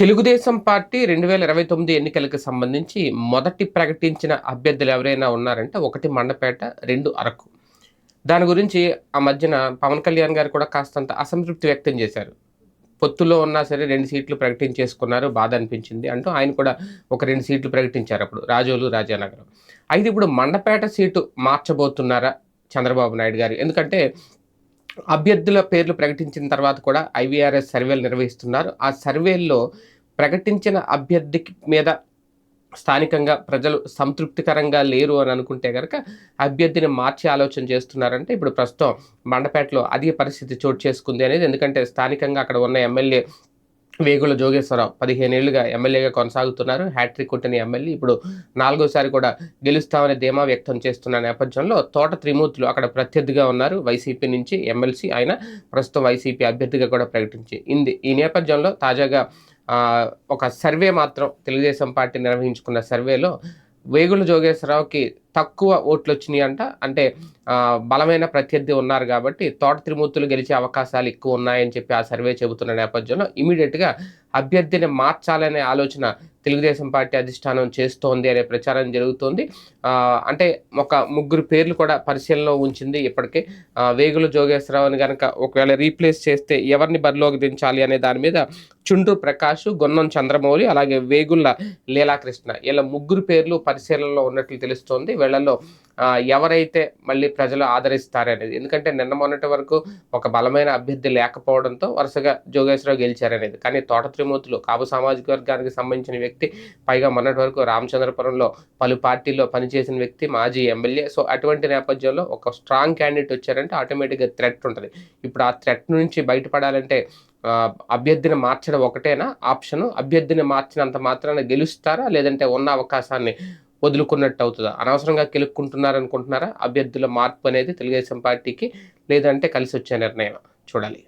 Telugu Desam party రెండు వేల ఇరవై తొమ్మిది ఎన్నికలకు సంబంధించి మొదటి ప్రకటించిన అభ్యర్థులు ఎవరైనా ఉన్నారంటే ఒకటి మండపేట రెండు అరకు. దాని గురించి ఆ మధ్యన పవన్ కళ్యాణ్ గారు కూడా కాస్తంత అసంతృప్తి వ్యక్తం చేశారు. పొత్తులో ఉన్నా సరే రెండు సీట్లు ప్రకటించేసుకున్నారు బాధ అనిపించింది అంటూ ఆయన కూడా ఒక రెండు సీట్లు ప్రకటించారు అప్పుడు రాజోలు రాజానగరం. అయితే ఇప్పుడు మండపేట సీటు మార్చబోతున్నారా చంద్రబాబు నాయుడు గారు? ఎందుకంటే అభ్యర్థుల పేర్లు ప్రకటించిన తర్వాత కూడా ఐవీఆర్ఎస్ సర్వేలు నిర్వహిస్తున్నారు. ఆ సర్వేల్లో ప్రకటించిన అభ్యర్థి మీద స్థానికంగా ప్రజలు సంతృప్తికరంగా లేరు అని అనుకుంటే కనుక అభ్యర్థిని మార్చి ఆలోచన చేస్తున్నారంటే ఇప్పుడు ప్రస్తుతం మండపేటలో అదే పరిస్థితి చోటు చేసుకుంది అనేది. ఎందుకంటే స్థానికంగా అక్కడ ఉన్న ఎమ్మెల్యే వేగుల జోగేశ్వరరావు పదిహేనేళ్ళుగా ఎమ్మెల్యేగా కొనసాగుతున్నారు. హ్యాట్రిక్ కొట్టిన ఎమ్మెల్యే ఇప్పుడు నాలుగోసారి కూడా గెలుస్తామని ధీమా వ్యక్తం చేస్తున్న నేపథ్యంలో తోట త్రిమూర్తులు అక్కడ ప్రత్యర్థిగా ఉన్నారు. వైసీపీ నుంచి ఎమ్మెల్సీ ఆయన ప్రస్తుతం వైసీపీ అభ్యర్థిగా కూడా ప్రకటించి ఇంది ఈ నేపథ్యంలో తాజాగా ఒక సర్వే మాత్రం తెలుగుదేశం పార్టీ నిర్వహించుకున్న సర్వేలో వేగుల జోగేశ్వరరావుకి తక్కువ ఓట్లు వచ్చినాయి అంట అంటే బలమైన ప్రత్యర్థి ఉన్నారు కాబట్టి తోట త్రిమూర్తులు గెలిచే అవకాశాలు ఎక్కువ ఉన్నాయని చెప్పి ఆ సర్వే చెబుతున్న నేపథ్యంలో ఇమీడియట్గా అభ్యర్థిని మార్చాలనే ఆలోచన తెలుగుదేశం పార్టీ అధిష్టానం చేస్తోంది అనే ప్రచారం జరుగుతోంది. అంటే ఒక ముగ్గురు పేర్లు కూడా పరిశీలనలో ఉంచింది ఇప్పటికే. వేగుల జోగేశ్వరరావుని కనుక ఒకవేళ రీప్లేస్ చేస్తే ఎవరిని బరిలోకి దించాలి అనే దాని మీద చుండ్రు ప్రకాష్ గొన్నం చంద్రమౌళి అలాగే వేగుల లీలాకృష్ణ ఇలా ముగ్గురు పేర్లు పరిశీలనలో ఉన్నట్లు తెలుస్తోంది. వీళ్ళల్లో ఎవరైతే మళ్ళీ ప్రజలు ఆదరిస్తారనేది. ఎందుకంటే నిన్న మొన్నటి వరకు ఒక బలమైన అభ్యర్థి లేకపోవడంతో వరుసగా జోగేశ్వరరావు గెలిచారనేది. కానీ తోట త్రిమూర్తులు కాపు సామాజిక వర్గానికి సంబంధించిన వ్యక్తి పైగా మొన్నటి వరకు రామచంద్రపురంలో పలు పార్టీల్లో పనిచేసిన వ్యక్తి మాజీ ఎమ్మెల్యే. సో అటువంటి నేపథ్యంలో ఒక స్ట్రాంగ్ క్యాండిడేట్ వచ్చారంటే ఆటోమేటిక్గా థ్రెట్ ఉంటుంది. ఇప్పుడు ఆ థ్రెట్ నుంచి బయటపడాలంటే అభ్యర్థిని మార్చడం ఒకటేనా? ఆప్షన్ అభ్యర్థిని మార్చినంత మాత్రాన గెలుస్తారా? లేదంటే ఉన్న అవకాశాన్ని వదులుకున్నట్టు అవుతుందా అనవసరంగా కెలుక్కుంటున్నారు అనుకుంటున్నారా అభ్యర్థుల మార్పు అనేది తెలుగుదేశం పార్టీకి లేదంటే కలిసి వచ్చే నిర్ణయం చూడాలి.